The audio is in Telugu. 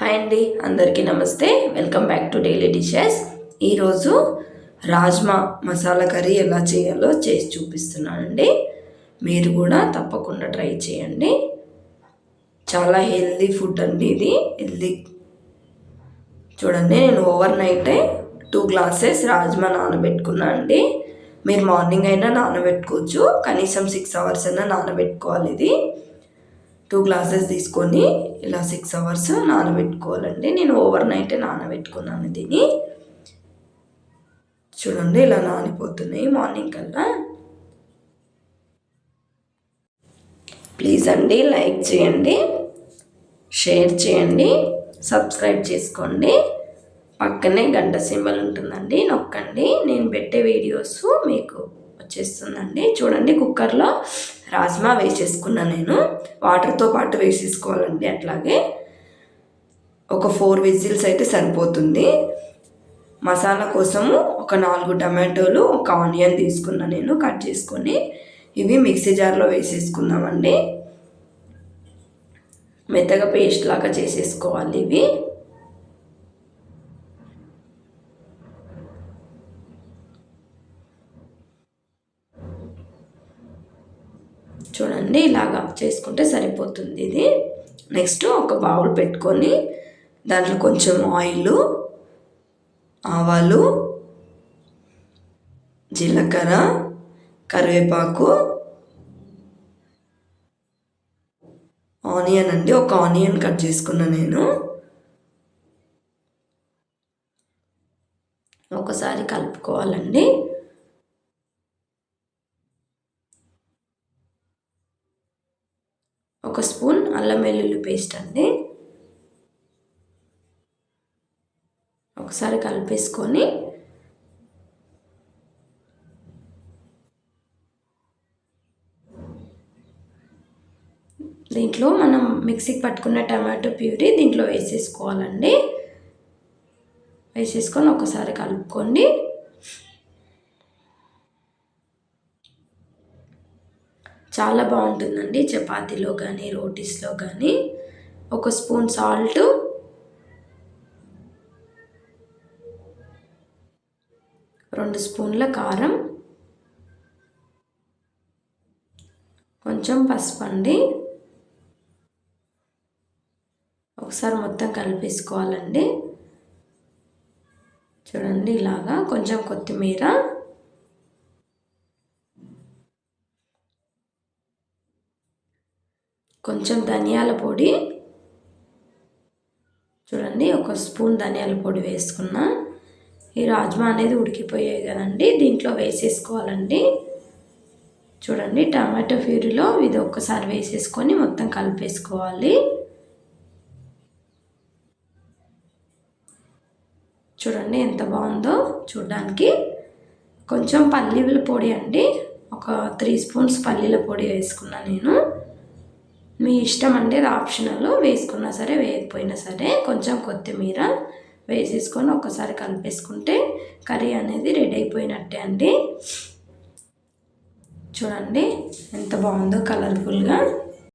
హాయ్ అండి అందరికీ నమస్తే. Welcome back to daily dishes. ఈరోజు రాజ్మా మసాలా కర్రీ ఎలా చేయాలో చేసి చూపిస్తున్నానండి. మీరు కూడా తప్పకుండా ట్రై చేయండి. చాలా హెల్దీ ఫుడ్ అండి ఇది. హెల్దీ. చూడండి నేను ఓవర్ నైటే టూ గ్లాసెస్ రాజ్మా నానబెట్టుకున్నా అండి. మీరు మార్నింగ్ అయినా నానబెట్టుకోవచ్చు కనీసం సిక్స్ అవర్స్ అయినా నానబెట్టుకోవాలి ఇది. టూ గ్లాసెస్ తీసుకొని ఇలా సిక్స్ అవర్స్ నానబెట్టుకోవాలండి. నేను ఓవర్ నైట్ నానబెట్టుకున్నాను దీన్ని. చూడండి ఇలా నానిపోతున్నాయి మార్నింగ్ కల్లా. ప్లీజ్ అండి లైక్ చేయండి షేర్ చేయండి సబ్స్క్రైబ్ చేసుకోండి. పక్కనే గంట సింబల్ ఉంటుందండి నొక్కండి. నేను పెట్టే వీడియోస్ మీకు వచ్చేస్తుందండి. చూడండి కుక్కర్లో రాజ్మా వేసేసుకున్నా నేను. వాటర్తో పాటు వేసేసుకోవాలండి అట్లాగే. ఒక ఫోర్ విజిల్స్ అయితే సరిపోతుంది. మసాలా కోసము ఒక నాలుగు టమాటోలు ఒక ఆనియన్ తీసుకున్నా నేను కట్ చేసుకొని. ఇవి మిక్సీ జార్లో వేసేసుకుందామండి. మెత్తగా పేస్ట్ లాగా చేసేసుకోవాలి ఇవి. చూడండి ఇలాగా చేసుకుంటే సరిపోతుంది ఇది. నెక్స్ట్ ఒక బౌల్ పెట్టుకొని దాంట్లో కొంచెం ఆయిల్ ఆవాలు జీలకర్ర కరివేపాకు ఆనియన్ అండి. ఒక ఆనియన్ కట్ చేసుకున్నా నేను. ఒకసారి కలుపుకోవాలండి ఒక స్పూన్ అల్లం వెల్లుల్లి పేస్ట్ అండి. ఒకసారి కలిపేసుకొని దీంట్లో మనం మిక్సీకి పట్టుకున్న టమాటో ప్యూరీ దీంట్లో వేసేసుకోవాలండి. వేసేసుకొని ఒకసారి కలుపుకోండి. చాలా బాగుంటుందండి. చపాతీలో కానీ రోటీస్లో కానీ ఒక స్పూన్ సాల్ట్. రెండు స్పూన్ల కారం. కొంచెం పసుపు అండి. ఒకసారి మొత్తం కలిపేసుకోవాలండి. చూడండి ఇలాగా. కొంచెం కొత్తిమీర. కొంచెం ధనియాల పొడి. చూడండి ఒక స్పూన్ ధనియాల పొడి వేసుకున్నా. ఈ రాజ్మా అనేది ఉడికిపోయాయి కదండి దీంట్లో వేసేసుకోవాలండి. చూడండి టమాటో ఫ్యూరీలో ఇది ఒక్కసారి వేసేసుకొని మొత్తం కలిపేసుకోవాలి. చూడండి ఎంత బాగుందో చూడడానికి. కొంచెం పల్లీల పొడి అండి ఒక త్రీ స్పూన్స్ పల్లీల పొడి వేసుకున్నా నేను. మీ ఇష్టం అంటే ఆప్షనల్ వేసుకున్నా సరే వేయకపోయినా సరే కొంచెం కొత్తిమీర వేసేసుకొని ఒకసారి కలిపేసుకుంటే కర్రీ అనేది రెడీ అయిపోయినట్టే అండి. చూడండి ఎంత బాగుందో కలర్ఫుల్గా